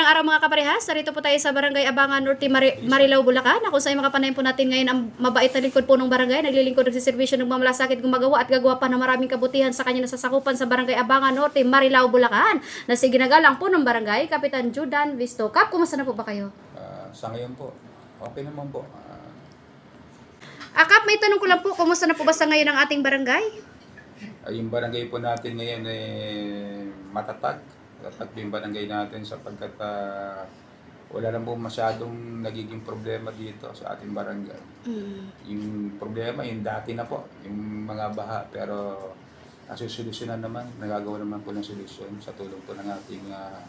Ang araw mga kaparehas, narito po tayo sa Barangay Abangan Norte, Mari- Marilao, Bulacan. Ako sa makapanayin po natin ngayon ang mabait na lingkod po ng barangay. Naglilingkod ng servisyo ng mamalasakit gumagawa at gagawa pa ng maraming kabutihan sa kanya nasasakupan sa Barangay Abangan Norte, Marilao, Bulacan. Na si ginagalang po ng barangay, Kapitan Judan Visto. Kap, kumusta na po ba kayo? Ah, sa ngayon po, okay naman po. Ah, Ah, Kap, may tanong ko lang po, kumusta na po ba sa ngayon ang ating barangay? ah, yung barangay po natin ngayon eh matatag. Matatag po yung barangay natin sapagkat ah, wala lang po masyadong nagiging problema dito sa ating barangay. Mm. Yung problema, yung dati na po, yung mga baha. Pero nasusolusyonan naman, nagagawa naman po ng solusyon sa tulong po ng ating ah,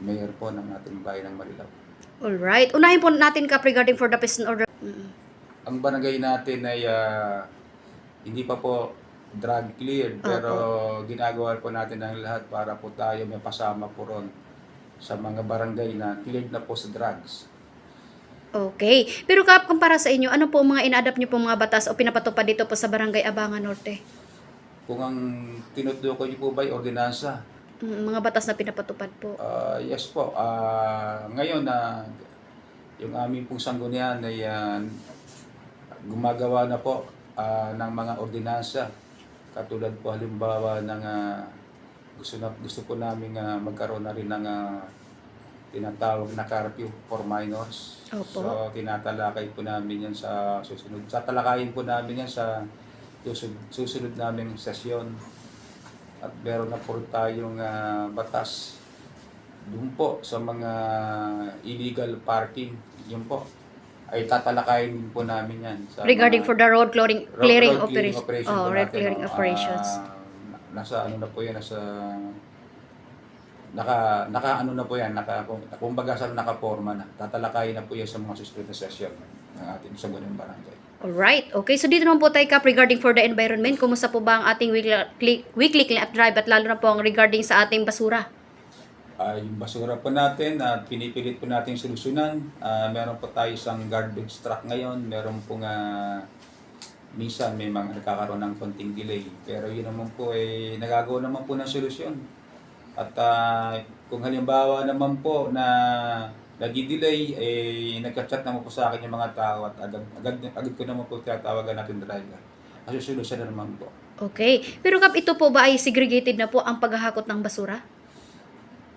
mayor po ng ating bayan ng Marilao. Alright. Unahin po natin, Kap, regarding for the peace and order. Mm. ang barangay natin ay ah, hindi pa po drug cleared pero ginagawa po natin ang lahat para po tayo may pasama po ron sa mga barangay na cleared na po sa drugs. Okay. Pero Kap, kumpara sa inyo, ano po ang mga ina-adapt niyo po mga batas o pinapatupad dito po sa Barangay Abangan Norte? Kung ang tinutukoy niyo po ba ay ordinansa, Mm, mga batas na pinapatupad po. ah, yes po. Ah, ngayon na yung aming pong sanggunian ay ah, gumagawa na po ah, ng mga ordinansa. Katulad po halimbawa ng ah, gusto na gusto po namin ah, magkaroon na rin ng ah, tinatawag na curfew for minors. Opo. So tinatalakay po namin yan sa susunod. Tatalakayin po namin yan sa susunod, susunod naming sesyon. At meron na po tayong ah, batas doon po sa mga illegal parking. Yun po ay tatalakayin din po namin yan. Sa Regarding mga- for the road clearing, Road- clearing road operation. operation Oh, road natin, clearing no? operations. Na- nasa ano na po yan, nasa naka naka ano na po yan, naka kumbaga sa nakaporma na. Tatalakayin na po yan sa mga susunod na session ng ating sa barangay. Alright. Okay. So dito naman po tayo, Kap, regarding for the environment. Kumusta po ba ang ating weekly, weekly clean up drive at lalo na po ang regarding sa ating basura? Ah, yung basura po natin, at pinipilit po natin solusyonan. Ah, meron po tayo isang garbage truck ngayon. Meron po nga minsan may mga nagkakaroon ng konting delay. Pero yun naman po ay nagagawa naman po ng solusyon. At ah, kung halimbawa naman po na nag-delay, eh, nagka-chat naman po sa akin yung mga tao at agad, agad, agad ko naman po tinatawagan natin driver. Kasi solusyon na naman po. Okay. Pero Kap, ito po ba ay segregated na po ang paghahakot ng basura?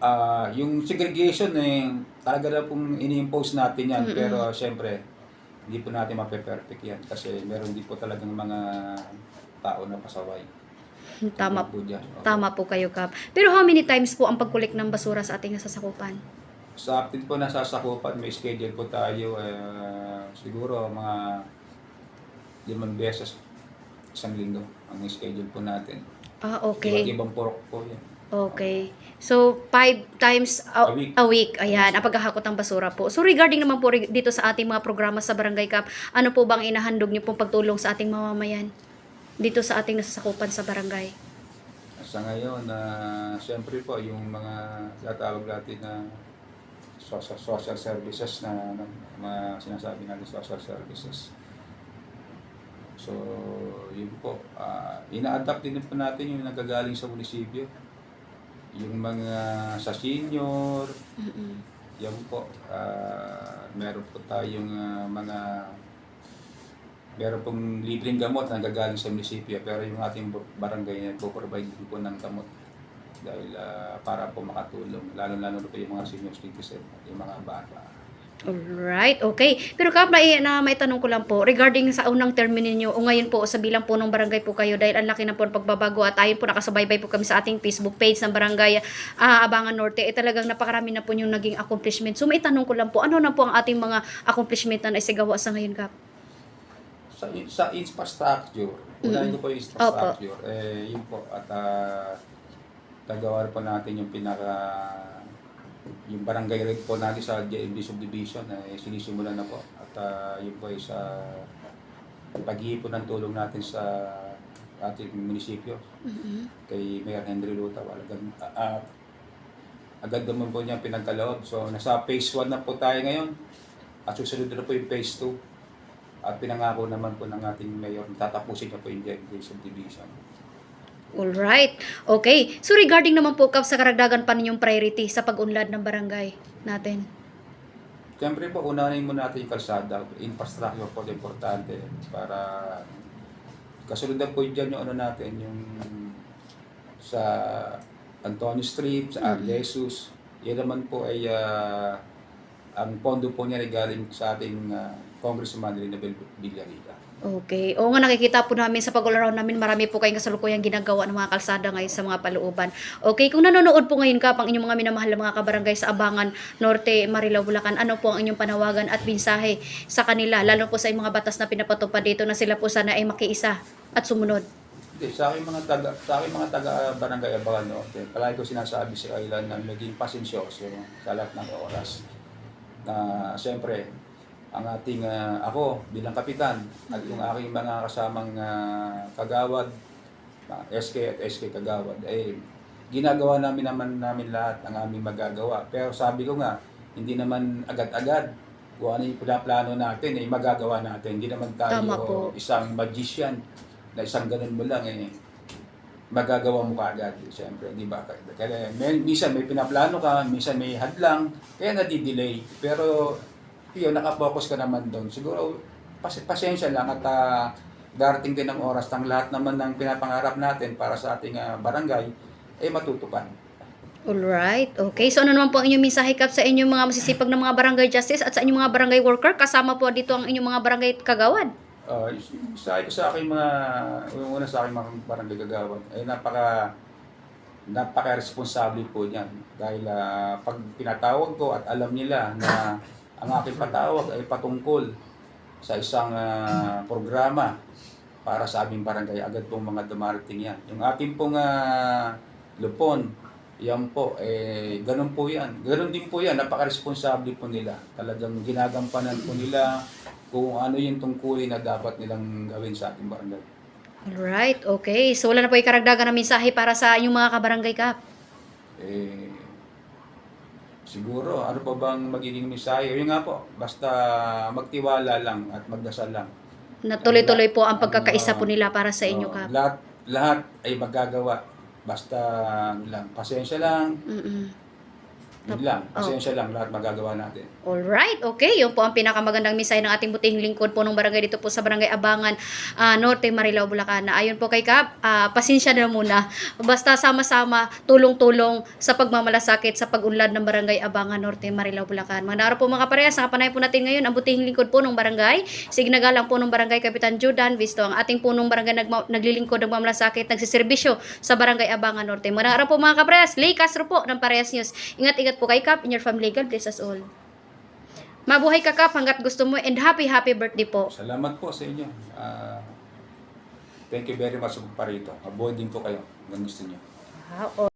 Ah, yung segregation eh talaga na pong ini-impose natin yan pero syempre hindi po natin mape-perfect yan kasi meron din po talagang mga tao na pasaway. Tama po dyan. Oo. Tama po kayo, Kap. Pero how many times po ang pagkulik ng basura sa ating nasasakupan? Sa atin po nasasakupan, may schedule po tayo eh, siguro mga limang beses isang linggo ang schedule po natin. Ah, okay. Iba't ibang purok po yan. Okay. So, five times a, A week. Ayan, ang paghahakot ng basura po. So, regarding naman po dito sa ating mga programa sa Barangay Cup, ano po bang inahandog niyo pong pagtulong sa ating mamamayan? Dito sa ating nasasakupan sa barangay. Sa ngayon, na siyempre po, yung mga tatawag natin na social, social services na, na mga sinasabi natin social services. So, yun po. ah ina-adapt din po natin yung nagagaling sa munisipyo. Yung mga sa senior, Mm-mm. yan po. ah meron po tayong ah, mga meron pong libreng gamot na nagagaling sa munisipyo pero yung ating bu- barangay na po provide din po ng gamot dahil ah, para po makatulong lalo-lalo na po yung mga senior citizen at yung mga bata. Alright, okay. Pero Kap, na, na may tanong ko lang po, regarding sa unang term ninyo, o ngayon po, sa bilang po ng barangay po kayo, dahil ang laki na po ng pagbabago at ayun po, nakasubaybay po kami sa ating Facebook page ng barangay ah, Abangan Norte, eh talagang napakarami na po yung naging accomplishment. So may tanong ko lang po, ano na po ang ating mga accomplishment na naisigawa sa ngayon, Kap? Sa, sa infrastructure, unahin ko po yung infrastructure, eh, yun po, at uh, gagawa po natin yung pinaka yung barangay rate po natin sa JMB subdivision eh, sinisimulan na po. At ah, yun po ay sa pag-iipon ng tulong natin sa ating munisipyo. Kay Mayor Henry Luta agad, ah, ah, agad naman po niya pinagkaloob. So nasa phase 1 na po tayo ngayon. At susunod na po yung phase 2 at pinangako naman po ng ating mayor, tatapusin niya po yung JMB subdivision. Alright. Okay. So regarding naman po Kap sa karagdagan pa ninyong priority sa pag-unlad ng barangay natin. Siyempre po, unahin mo natin yung kalsada. Infrastructure po importante para kasunod na po dyan yung ano natin, yung sa Antonio Street, sa Arlesus. Yan naman po ay ah, ang pondo po niya ay galing sa ating uh, Congressman Rinabel Villarita. Okay. O nga nakikita po namin sa pag-all-around namin, marami po kayong kasalukuyang ginagawa ng mga kalsada ngayon sa mga palooban. Okay, kung nanonood po ngayon ka, pang inyong mga minamahal na mga kabarangay sa Abangan, Norte, Marilao, Bulacan, ano po ang inyong panawagan at mensahe sa kanila, lalo po sa mga batas na pinapatupad dito na sila po sana ay makiisa at sumunod. Hindi, sa aking mga taga, sa aking mga taga Barangay Abangan Norte, palagi ko sinasabi sa kailan na maging pasensyoso sa lahat ng oras. Na siyempre, ang ating ah, ako bilang kapitan at yung aking mga kasamang ah, kagawad, ah, SK at SK kagawad, eh ginagawa namin naman namin lahat ang aming magagawa. Pero sabi ko nga, hindi naman agad-agad kung ano yung pinaplano natin, eh magagawa natin. Hindi naman tayo isang magician na isang ganun mo lang eh magagawa mo kaagad, siyempre, di ba? Kaya may, minsan may pinaplano ka, minsan may hadlang, kaya nadidelay. Pero yun, nakafocus ka naman doon. Siguro, pas pasensya lang at ah, darating din ang oras ng lahat naman ng pinapangarap natin para sa ating ah, barangay, eh matutupad. Alright, okay. So ano naman po ang inyong mensahe kap sa inyong mga masisipag na mga barangay justice at sa inyong mga barangay worker? Kasama po dito ang inyong mga barangay kagawad. Uh, sa ko sa aking mga, yung una sa aking mga barangay gagawad, ay napaka, napaka-responsable po niyan. Dahil ah, pag pinatawag ko at alam nila na ang aking patawag ay patungkol sa isang ah, programa para sa aming barangay, agad pong mga dumarating yan. Yung ating pong ah, lupon, yan po, eh, ganun po yan. Ganun din po yan, napaka-responsable po nila. Talagang ginagampanan po nila kung ano yung tungkulin na dapat nilang gawin sa ating barangay. Alright, okay. So wala na po yung karagdagan na mensahe para sa inyong mga kabarangay kap. Eh, siguro, ano pa bang magiging misayo? Yun nga po, basta magtiwala lang at magdasal lang. Na tuloy-tuloy po ang pagkakaisa po nila para sa inyo Oh, kap. lahat, lahat ay magagawa. Basta ano lang, pasensya lang, Mm-mm. Yun lang, Oh. pasensya lang, lahat magagawa natin. Alright, okay. Yun po ang pinakamagandang mensahe ng ating butihing lingkod po ng barangay dito po sa barangay Abangan, ah, Norte, Marilao, Bulacan. Na ayon po kay Kap, ah, pasensya na muna. Basta sama-sama, tulong-tulong sa pagmamalasakit sa pag-unlad ng barangay Abangan, Norte, Marilao, Bulacan. Mga po mga parehas, nakapanay po natin ngayon ang butihing lingkod po ng barangay. Signagalang po ng barangay Kapitan Judan Visto, ang ating punong barangay nagma- naglilingkod ng pagmamalasakit, nagsiservisyo sa barangay Abangan, Norte. Mga po mga kaparehas, Lee Castro po ng Parehas News. Ingat-ingat po kay Kap in your family. God bless us all. Mabuhay ka Kap hanggat gusto mo and happy happy birthday po. Salamat po sa inyo. Ah, thank you very much po parito. Mabuhay din po kayo. Hanggang gusto niyo. Wow.